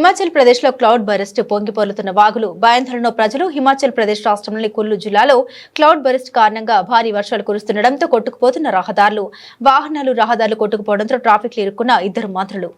హిమాచల్ ప్రదేశ్లో క్లౌడ్ బరెస్ట్ పొంగిపోలుతున్న వాగులు భయాందోళన ప్రజలు హిమాచల్ ప్రదేశ్ రాష్ట్రంలోని కుల్లు జిల్లాలో క్లౌడ్ బరెస్ట్ కారణంగా భారీ వర్షాలు కురుస్తుండటంతో కొట్టుకుపోతున్న రహదారులు. వాహనాలు రహదారులు కొట్టుకుపోవడంతో ట్రాఫిక్ ఇరుక్కున్న ఇద్దరు మంత్రులు.